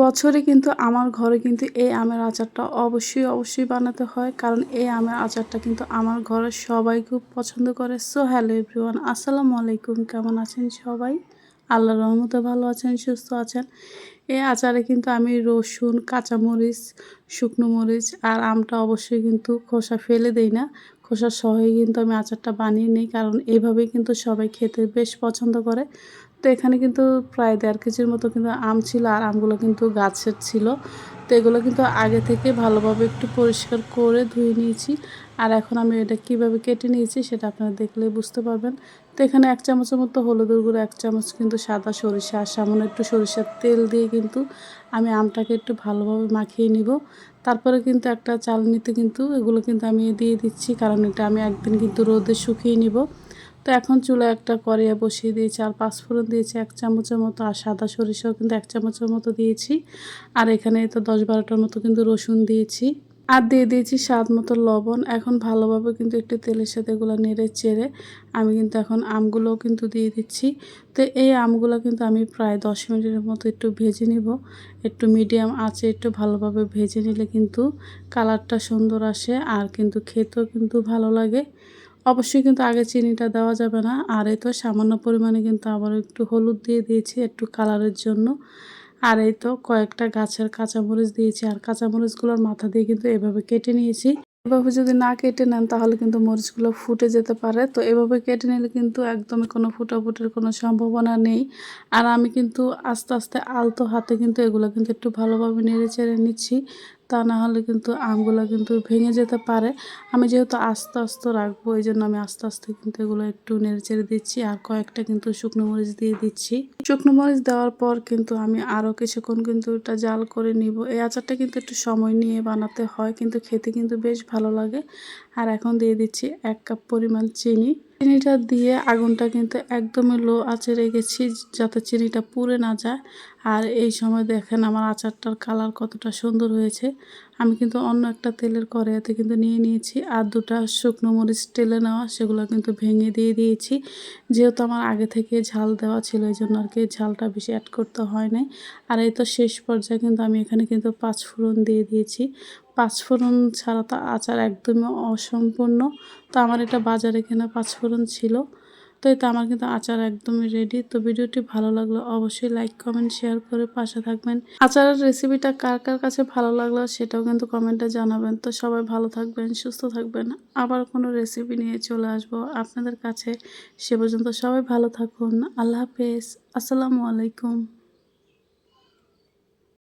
বছরই কিন্তু আমার ঘরে কিন্তু এই আমের আচারটা অবশ্যই অবশ্যই বানাতে হয়। কারণ এই আমের আচারটা কিন্তু আমার ঘরের সবাই খুব পছন্দ করে। সো হ্যালো এভরিওয়ান আসসালামু আলাইকুম। কেমন আছেন সবাই? আল্লাহ রহমতে ভালো আছেন, সুস্থ আছেন। এই আচারে কিন্তু আমি রসুন, কাঁচামরিচ, শুকনো মরিচ আর আমটা অবশ্যই কিন্তু খোসা ফেলে দেই না। খোসা সহই কিন্তু আমি আচারটা বানিয়ে নিই। কারণ এইভাবেই কিন্তু সবাই খেতে বেশ পছন্দ করে। তো এখানে কিন্তু প্রায় দেড় কেজির মতো কিন্তু আম ছিল আর আমগুলো কিন্তু গাছের ছিল। তো এগুলো কিন্তু আগে থেকে ভালোভাবে একটু পরিষ্কার করে ধুয়ে নিয়েছি। আর এখন আমি এটা কীভাবে কেটে নিয়েছি সেটা আপনারা দেখলে বুঝতে পারবেন। তো এখানে এক চামচের মতো হলুদের গুঁড়ো, এক চামচ কিন্তু সাদা সরিষা, আর সামান্য একটু সরিষার তেল দিয়ে কিন্তু আমি আমটাকে একটু ভালোভাবে মাখিয়ে নিব। তারপরে কিন্তু একটা চালনিতে কিন্তু এগুলো কিন্তু আমি দিয়ে দিচ্ছি, কারণ এটা আমি একদিন কিন্তু রোদে শুকিয়ে নিব। তো এখন চুলায় একটা কড়াইয়ে বসিয়ে দিয়েছি, আর পাঁচফোড়ন দিয়েছি, এক চামচের মতো, আর সাদা সরিষাও কিন্তু এক চামচের মতো দিয়েছি। আর এখানে তো দশ বারোটার মতো কিন্তু রসুন দিয়েছি। আর দিয়ে দিয়েছি স্বাদ মতো লবণ। এখন ভালোভাবে কিন্তু একটু তেলের সাথে এগুলো নেড়ে চেড়ে আমি কিন্তু এখন আমগুলোও কিন্তু দিয়ে দিচ্ছি। তো এই আমগুলো কিন্তু আমি প্রায় দশ মিনিটের মতো একটু ভেজে নিব। একটু মিডিয়াম আছে একটু ভালোভাবে ভেজে নিলে কিন্তু কালারটা সুন্দর আসে, আর কিন্তু খেতেও কিন্তু ভালো লাগে। অবশ্যই কিন্তু আগে চিনিটা দেওয়া যাবে না। আর এই তো সামান্য পরিমাণে কিন্তু আবার একটু হলুদ দিয়ে দিয়েছি একটু কালারের জন্য। আর এই তো কয়েকটা গাছের কাঁচামরিচ দিয়েছি। আর কাঁচামরিচগুলোর মাথা দিয়ে কিন্তু এভাবে কেটে নিয়েছি। এভাবে যদি না কেটে নেন তাহলে কিন্তু মরিচগুলো ফুটে যেতে পারে। তো এভাবে কেটে নিলে কিন্তু একদমই কোনো ফুটাফুটির কোনো সম্ভাবনা নেই। আর আমি কিন্তু আস্তে আস্তে আলতো হাতে কিন্তু এগুলো কিন্তু একটু ভালোভাবে নেড়ে চেড়ে নিচ্ছি। তা না হলে কিন্তু আমগুলো কিন্তু ভেঙে যেতে পারে। আমি যেহেতু আস্তে আস্তে রাখব এই জন্য আমি আস্তে আস্তে কিন্তু এগুলো একটু নেড়ে চেড়ে দিচ্ছি আর কয়েকটা কিন্তু শুকনো মরিচ দিয়ে দিচ্ছি। শুকনো মরিচ দেওয়ার পর কিন্তু আমি আরও কিছুক্ষণ কিন্তু এটা জাল করে নিব। এই আচারটা কিন্তু একটু সময় নিয়ে বানাতে হয়, কিন্তু খেতে কিন্তু বেশ ভালো লাগে। আর এখন দিয়ে দিচ্ছি এক কাপ পরিমাণ চিনি। চিনিটা দিয়ে আগুনটা কিন্তু একদমই লো আঁচে রেখেছি, যাতে চিনিটা পুড়ে না যায়। আর এই সময় দেখেন আমার আচারটার কালার কতটা সুন্দর হয়েছে। আমি কিন্তু অন্য একটা তেলের কড়াইতে কিন্তু নিয়ে নিয়েছি আর দুটা শুকনো মরিচ তেলে নেওয়া, সেগুলো কিন্তু ভেঙে দিয়ে দিয়েছি। যেহেতু আমার আগে থেকে ঝাল দেওয়া ছিল, এই জন্য আর কি ঝালটা বেশি অ্যাড করতে হয় নাই। আর এই তো শেষ পর্যায়ে কিন্তু আমি এখানে কিন্তু পাঁচ ফোড়ন দিয়ে দিয়েছি। পাঁচফোড়ন ছাড়া তো আচার একদমই অসম্পূর্ণ। তো আমার এটা বাজারে কেনা পাঁচফোড়ন ছিল। তো এটা আমার কিন্তু আচার একদমই রেডি তো ভিডিওটি ভালো লাগল অবশ্যই লাইক কমেন্ট শেয়ার করে পাশে থাকবেন। আচারের রেসিপিটা কার কার কাছে ভালো লাগল সেটাও কিন্তু কমেন্টে জানাবেন। তো সবাই ভালো থাকবেন, সুস্থ থাকবেন। আবার কোনো রেসিপি নিয়ে চলে আসব আপনাদের কাছে। সে পর্যন্ত সবাই ভালো থাকুন। আল্লাহ হাফেজ। আসসালামু আলাইকুম।